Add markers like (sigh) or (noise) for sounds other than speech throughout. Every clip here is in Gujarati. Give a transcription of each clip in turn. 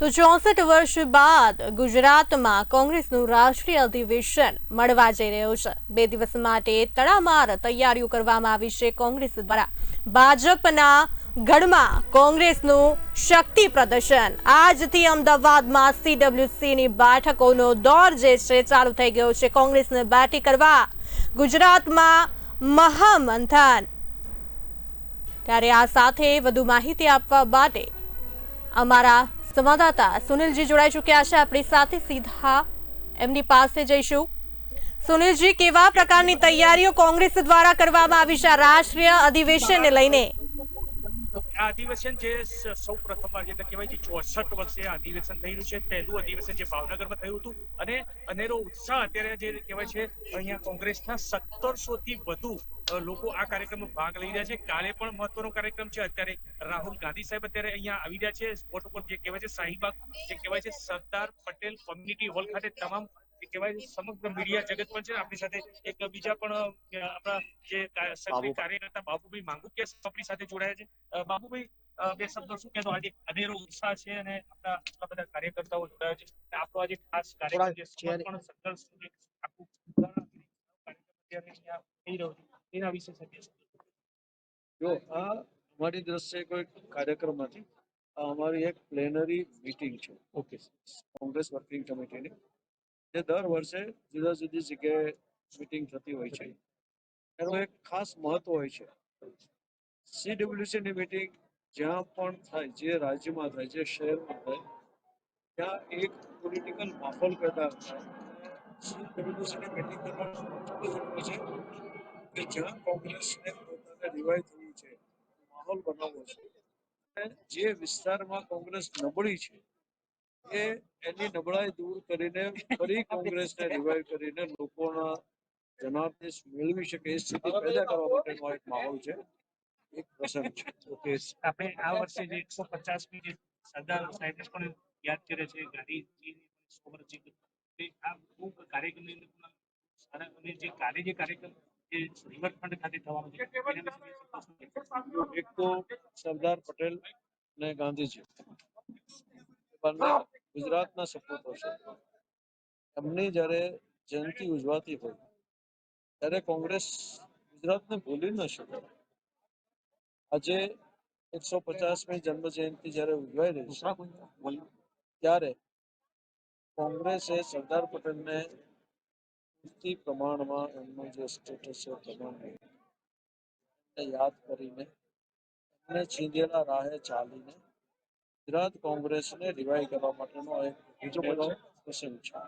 તો ચોસઠ વર્ષ બાદ ગુજરાતમાં કોંગ્રેસનું રાષ્ટ્રીય અધિવેશન મળવા જઈ રહ્યું છે. બે દિવસ માટે તડામાર તૈયારીઓ કરવામાં આવી છે કોંગ્રેસ દ્વારા. ભાજપના ગઢમાં કોંગ્રેસનું શક્તિ પ્રદર્શન. આજથી અમદાવાદમાં સીડબ્લ્યુસીની બેઠકોનો દોર જે છે ચાલુ થઈ ગયો છે. કોંગ્રેસને બેઠી કરવા ગુજરાતમાં મહામંથન. ત્યારે આ સાથે વધુ માહિતી આપવા માટે અમારા સંવાદદાતા સુનિલજી જોડાઈ ચૂક્યા છે. આપણી સાથે સીધા એમની પાસે જઈશું. સુનિલજી, કેવા પ્રકારની તૈયારીઓ કોંગ્રેસ દ્વારા કરવામાં આવી છે રાષ્ટ્રીય અધિવેશનને લઈને? આ અધિવેશન જે સૌ પ્રથમ વાર જે કહેવાય છે, ચોસઠ વર્ષે અધિવેશન થઈ રહ્યું છે. પહેલું અધિવેશન જે ભાવનગરમાં થયું હતું. અને અનેરો ઉત્સાહ અત્યારે જે કહેવાય છે, અહીંયા કોંગ્રેસના સત્તરસો થી વધુ લોકો આ કાર્યક્રમમાં ભાગ લઈ રહ્યા છે. કાલે પણ મહત્વનો કાર્યક્રમ છે. અત્યારે રાહુલ ગાંધી સાહેબ અત્યારે અહીંયા આવી રહ્યા છે. સ્પોટ ઉપર જે કહેવાય છે શાહીબાગ જે કહેવાય છે સરદાર પટેલ કોમ્યુનિટી હોલ ખાતે તમામ કહેવાય સમગ્ર મીડિયા જગત પણ છે. આપણી સાથે એક બીજા પણ આપણા જે સક્રિય કાર્યકર્તા બાબુભાઈ માંગુકિયા આપણી સાથે જોડાયા છે. બાબુભાઈ બે શબ્દો શું કહેતો આજે અનેરો ઉત્સાહ છે અને આપણા આટલા બધા કાર્યકર્તાઓ જોડાયા છે. આપણો આજે ખાસ કાર્યક્રમ જે સમર્પણ સંઘર્ષ આખું કાર્યક્રમ થઈ રહ્યો છે. એના વિશે જો આ અમારી દ્રષ્ટિએ કોઈ કાર્યક્રમ નથી આ અમારી એક પ્લેનરી મિટિંગ છે. ઓકે કોંગ્રેસ વર્કિંગ કમિટીની જે દર વર્ષે જુદા જુદી જગ્યાએ મિટિંગ થતી હોય છે. એનું એક ખાસ મહત્વ હોય છે. સીડબ્લ્યુસીની મિટિંગ જ્યાં પણ થાય જે રાજ્યમાં થાય જે શહેરમાં થાય ત્યાં એક પોલિટિકલ માહોલ પેદા થાય. સીડબ્લ્યુસીની મીટિંગ કરવાનું છે. કે જ્યાં કોંગ્રેસને પોતાને રિવાઇવ થવું છે માહોલ બનાવવો છે. અને જે વિસ્તારમાં કોંગ્રેસ નબળી છે એ એની નબળાઈ દૂર કરીને ફરી કોંગ્રેસને રિવાઇવ કરીને લોકોના જનાદેશ મેળવી શકે. એ સ્થિતિ પેદા કરવા માટેનો એક માહોલ છે. એક પ્રસંગ છે. (laughs) ઓકે આપણે આ વર્ષે જે એકસો પચાસમી જે સરદાર સાહેબને પણ યાદ કરે છે ગાંધીજીની સો તે આ ખૂબ કાર્યક્રમની અંદર સારા અને જે કાર્ય જે કાર્યક્રમ જે રિવરફ્રન્ટ ખાતે થવાનું છે? એક તો સરદાર પટેલ અને ગાંધીજી ગુજરાતના સપૂતો છે. એમની જ્યારે જયંતિ ઉજવાતી હોય ત્યારે કોંગ્રેસ ગુજરાતને ભૂલી ન શકે. આજે એકસો પચાસમી જન્મ જયંતિ જ્યારે ઉજવાઈ રહી છે ત્યારે કોંગ્રેસે સરદાર પટેલને પૂરતી પ્રમાણમાં એમનું જે સ્ટેટસ છે પ્રમાણમાં એને યાદ કરીને એમને છીંધેલા રાહે ચાલીને ગુજરાત કોંગ્રેસને રિવાઈવ કરવા માટેનો એક બીજો બધો પ્રસંગ છે.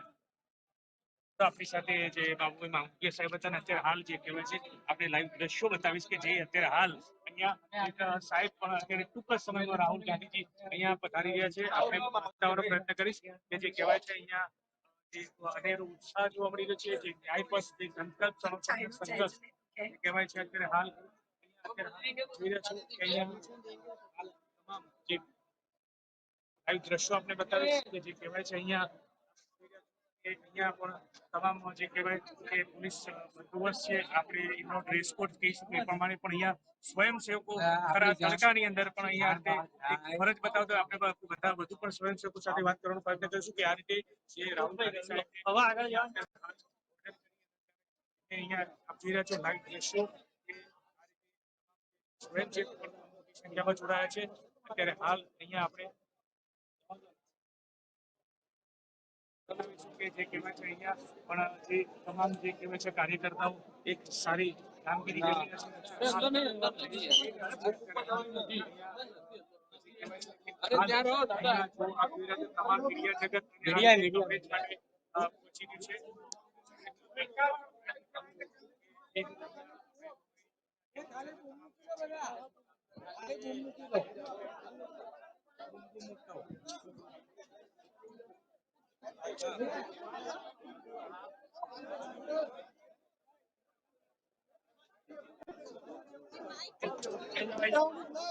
આપણી સાથે જે બાબુભાઈ માંગુકિયા સાહેબ હતા ને અત્યારે હાલ જે કહેવાય છે આપણે લાઈવ દ્રશ્યો બતાવીશ કે જે અત્યારે હાલ અહીંયા એક સાહેબ પણ અત્યારે ટૂંક જ સમયમાં રાહુલ ગાંધીજી અહીંયા પધારી રહ્યા છે. આપણે બતાવવાનો પ્રયત્ન કરીશ કે જે કહેવાય છે અહીંયા જે અનેરો ઉત્સાહ જોવા મળી રહ્યો છે જે ન્યાય પર જે સંકલ્પ સંઘર્ષ કહેવાય છે અત્યારે હાલ છો તમામ જે લાઈવ દ્રશ્યો આપણે બતાવીશ કે જે કહેવાય છે અહીંયા કે અહીંયા પણ તમામ જે કહેવાય કે પોલીસ બંદોબસ્ત છે આપણે એનો ડ્રેસ કોડ કહીશું એ પ્રમાણે પણ અહીંયા સ્વયંસેવકો ખરા તડકાની અંદર પણ અહીંયા રીતે ફરજ બતાવતો આપણે બધા વધુ પણ સ્વયંસેવકો સાથે વાત કરવાનો પ્રયત્ન કરીશું કે આ રીતે જે રાહુલભાઈ હવે આગળ અહીંયા આપ જોઈ રહ્યા છો લાઈવ દ્રશ્યો સ્વયંસેવકો સંખ્યામાં જોડાયા છે. અત્યારે હાલ અહીંયા આપણે કે જે કહેવાય છે અહીંયા પણ જે તમામ જે કહેવાય છે કાર્યકર્તાઓ એક સારી કામગીરી કરી રહ્યા છે.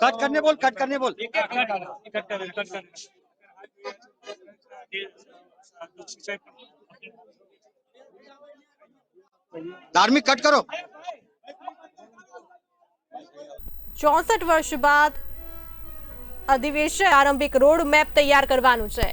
कट करने बोल कट करने बोल એક એક કટ કટ કરે, કટ કરે. જે, અ, દોશી સાહેબ धार्मिक कट करो ચોસઠ વર્ષ બાદ અધિવેશન આરંભિક રોડ મેપ તૈયાર કરવાનું છે